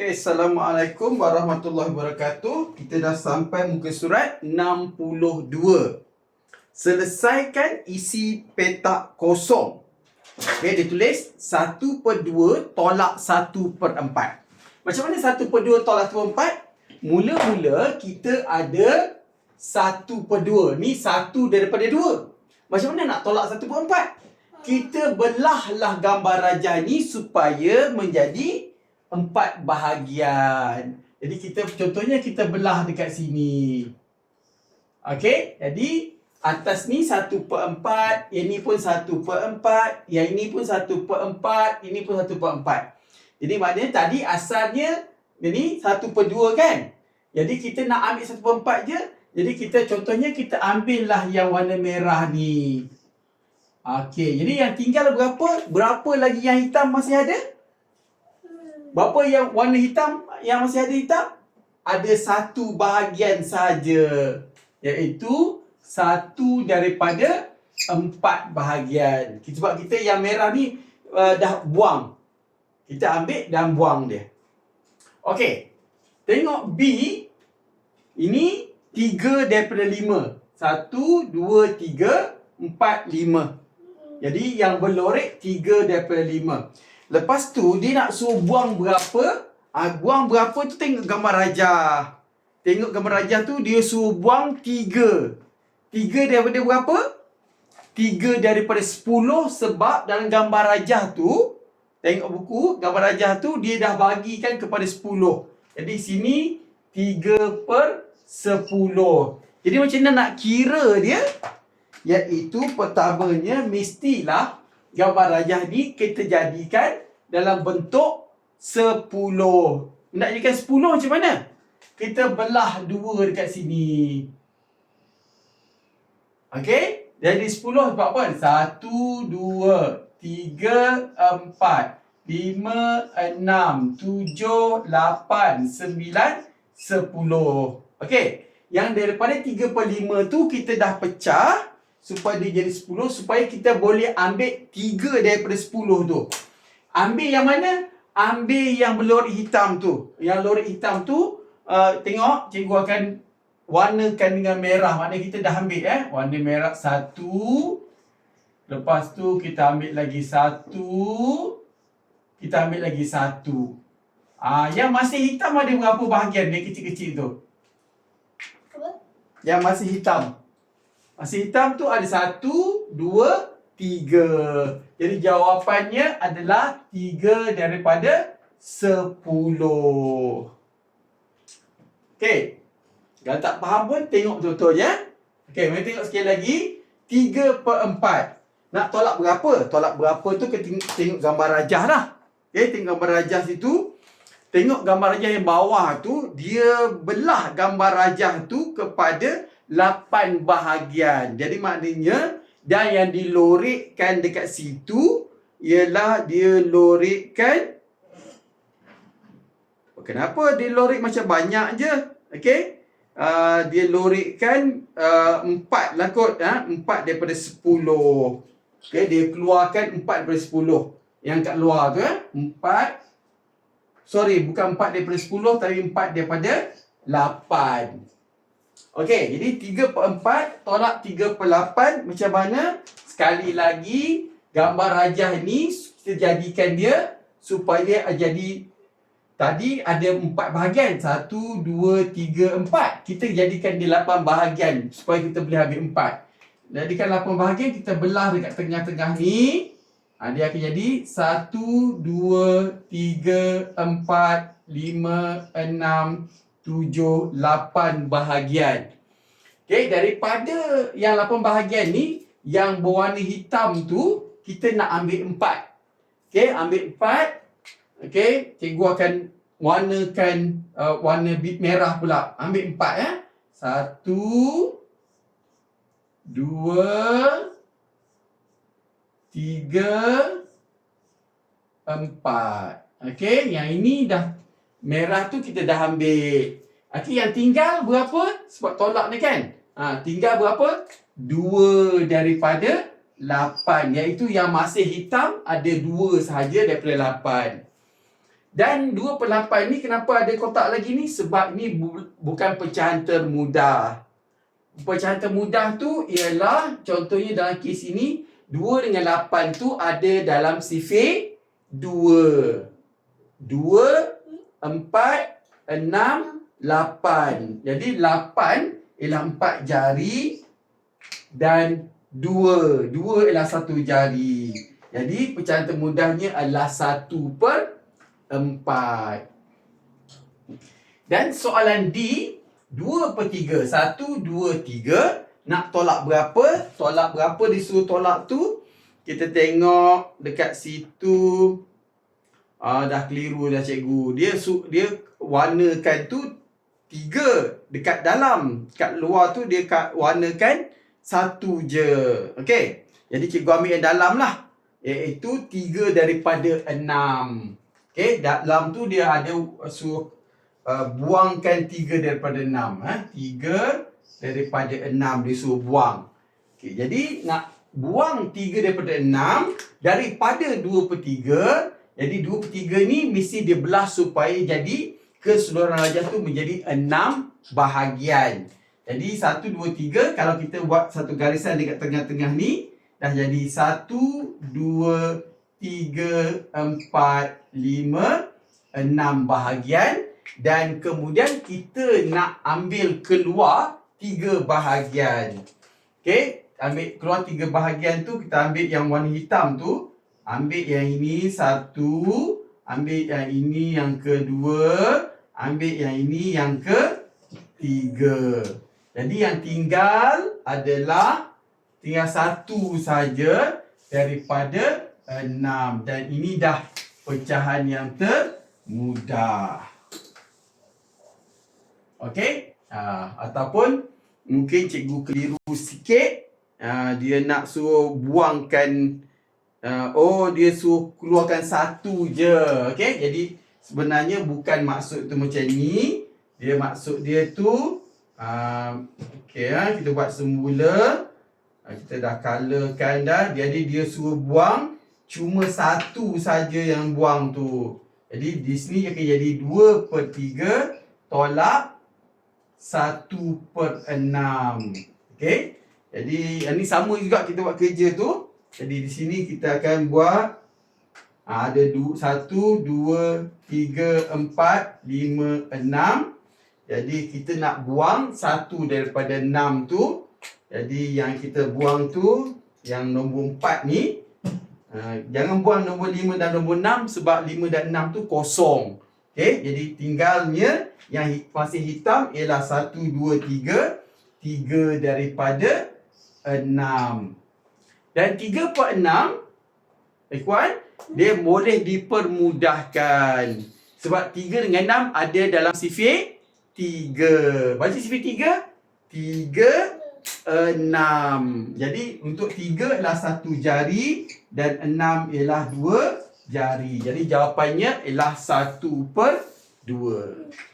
Okay, Assalamualaikum warahmatullahi wabarakatuh. Kita dah sampai muka surat 62. Selesaikan isi petak kosong. Okay, dia tulis 1 per 2 tolak 1 per 4. Macam mana 1 per 2 tolak 1 per 4? Mula-mula kita ada 1 per 2. Ni 1 daripada 2. Macam mana nak tolak 1 per 4? Kita belahlah gambar rajah ni supaya menjadi empat bahagian. Jadi kita contohnya kita belah dekat sini. Okey, jadi atas ni 1 per 4, yang ni pun 1 per 4, yang ini pun 1 per 4, ini pun 1 per 4. Jadi maknanya tadi asalnya ini 1 per 2 kan? Jadi kita nak ambil 1 per 4 je. Jadi kita contohnya kita ambil lah yang warna merah ni. Okey, jadi yang tinggal berapa? Berapa lagi yang hitam masih ada? Berapa yang warna hitam yang masih ada hitam? Ada satu bahagian saja. Iaitu satu daripada empat bahagian. Sebab kita yang merah ni uh, dah buang. Kita ambil dan buang dia. Okey. Tengok B. Ini tiga daripada lima. Satu, dua, tiga, empat, lima. Jadi yang berlorek tiga daripada lima. Lepas tu dia nak suruh buang berapa? Ah buang berapa tu tengok gambar rajah. Tengok gambar rajah tu dia suruh buang tiga. Tiga daripada berapa? Tiga daripada sepuluh sebab dalam gambar rajah tu tengok buku gambar rajah tu dia dah bagikan kepada sepuluh. Jadi sini tiga per sepuluh. Jadi macam mana nak kira dia? Iaitu pertamanya mestilah gambar rajah ni kita jadikan dalam bentuk 10. Nak jadikan 10 macam mana? Kita belah dua dekat sini. Okey? Jadi 10 sebab apa? 1, 2, 3, 4, 5, 6, 7, 8, 9, 10. Okey? Yang daripada 3 per 5 tu kita dah pecah supaya dia jadi 10 supaya kita boleh ambil 3 daripada 10 tu. Ambil yang mana? Ambil yang berlorek hitam tu. Yang lorek hitam tu uh, tengok cikgu akan warnakan dengan merah. Maknanya kita dah ambil eh. Warna merah satu. Lepas tu kita ambil lagi satu. Kita ambil lagi satu. Ah, yang masih hitam ada berapa bahagian dia kecil-kecil tu? Apa? Yang masih hitam. Masih hitam tu ada satu, dua, tiga. Jadi jawapannya adalah tiga daripada sepuluh. Okey. Kalau tak faham pun tengok betul-betul ya. Okey, mari tengok sekali lagi. Tiga per empat. Nak tolak berapa? Tolak berapa tu kita tengok gambar rajah lah. Okey, tengok gambar rajah situ. Tengok gambar rajah yang bawah tu, dia belah gambar rajah tu kepada 8 bahagian. Jadi maknanya dan yang dilorikkan dekat situ ialah dia lorikkan Kenapa dia lorik macam banyak je? Okey. Uh, dia lorikkan uh, 4 lah kot. Ha? 4 daripada 10. Okey, dia keluarkan 4 daripada 10. Yang kat luar tu. 4. Sorry, bukan 4 daripada 10 tapi 4 daripada 8. Okey, jadi 3 per 4 tolak 3 per 8 macam mana? Sekali lagi, gambar rajah ni kita jadikan dia supaya jadi tadi ada 4 bahagian. 1, 2, 3, 4. Kita jadikan dia 8 bahagian supaya kita boleh ambil 4. Jadikan 8 bahagian, kita belah dekat tengah-tengah ni. Ha, dia akan jadi 1, 2, 3, 4, 5, 6, tujuh, lapan bahagian. Okey, daripada yang lapan bahagian ni, yang berwarna hitam tu, kita nak ambil empat. Okey, ambil empat. Okey, cikgu akan warnakan uh, warna merah pula. Ambil empat ya. Satu, dua, tiga, empat. Okey, yang ini dah Merah tu kita dah ambil. Okey, yang tinggal berapa? Sebab tolak ni kan? Ha, tinggal berapa? Dua daripada lapan. Iaitu yang masih hitam ada dua sahaja daripada lapan. Dan 2 per 8 ni kenapa ada kotak lagi ni? Sebab ni bu- bukan pecahan termudah. Pecahan termudah tu ialah contohnya dalam kes ini 2 dengan 8 tu ada dalam sifir 2. 2, 4, 6, 8. Jadi 8 ialah 4 jari dan 2. 2 ialah satu jari. Jadi pecahan termudahnya adalah 1 per 4. Dan soalan D, 2 per 3. 1, 2, 3. Nak tolak berapa? Tolak berapa disuruh tolak tu? Kita tengok dekat situ. Ah dah keliru dah cikgu. Dia su dia warnakan tu tiga dekat dalam. Kat luar tu dia kat warnakan satu je. Okey. Jadi cikgu ambil yang dalam lah. Iaitu tiga daripada enam. Okey. Dalam tu dia ada suruh uh, buangkan tiga daripada enam. Ha? Tiga daripada enam dia suruh buang. Okey. Jadi nak buang tiga daripada enam daripada dua per tiga. Jadi 2 per 3 ni mesti dia belah supaya jadi keseluruhan rajah tu menjadi 6 bahagian. Jadi 1, 2, 3 kalau kita buat satu garisan dekat tengah-tengah ni dah jadi 1, 2, 3, 4, 5, 6 bahagian dan kemudian kita nak ambil keluar 3 bahagian. Okey, ambil keluar 3 bahagian tu kita ambil yang warna hitam tu Ambil yang ini satu, ambil yang ini yang kedua, ambil yang ini yang ketiga. Jadi yang tinggal adalah tinggal satu saja daripada enam. Dan ini dah pecahan yang termudah. Okey? Ha, ataupun mungkin cikgu keliru sikit. Ha, dia nak suruh buangkan Uh, oh dia suruh keluarkan satu je. Okey. Jadi sebenarnya bukan maksud tu macam ni. Dia maksud dia tu uh, okey ha, kita buat semula. Uh, kita dah colorkan dah. Jadi dia suruh buang cuma satu saja yang buang tu. Jadi di sini akan jadi 2 per 3 tolak 1 per 6. Okey. Jadi ini sama juga kita buat kerja tu. Jadi di sini kita akan buat ha, ada du, satu, dua, tiga, empat, lima, enam. Jadi kita nak buang satu daripada enam tu. Jadi yang kita buang tu yang nombor empat ni. Ha, jangan buang nombor lima dan nombor enam sebab lima dan enam tu kosong. Okay, jadi tinggalnya yang masih hitam ialah satu, dua, tiga. Tiga daripada enam. Dan 3 per 6 Ikhwan Dia boleh dipermudahkan. Sebab 3 dengan 6 ada dalam sifir 3 Baca sifir 3 3 6 Jadi untuk 3 ialah 1 jari Dan 6 ialah 2 jari. Jadi jawapannya ialah 1 per 2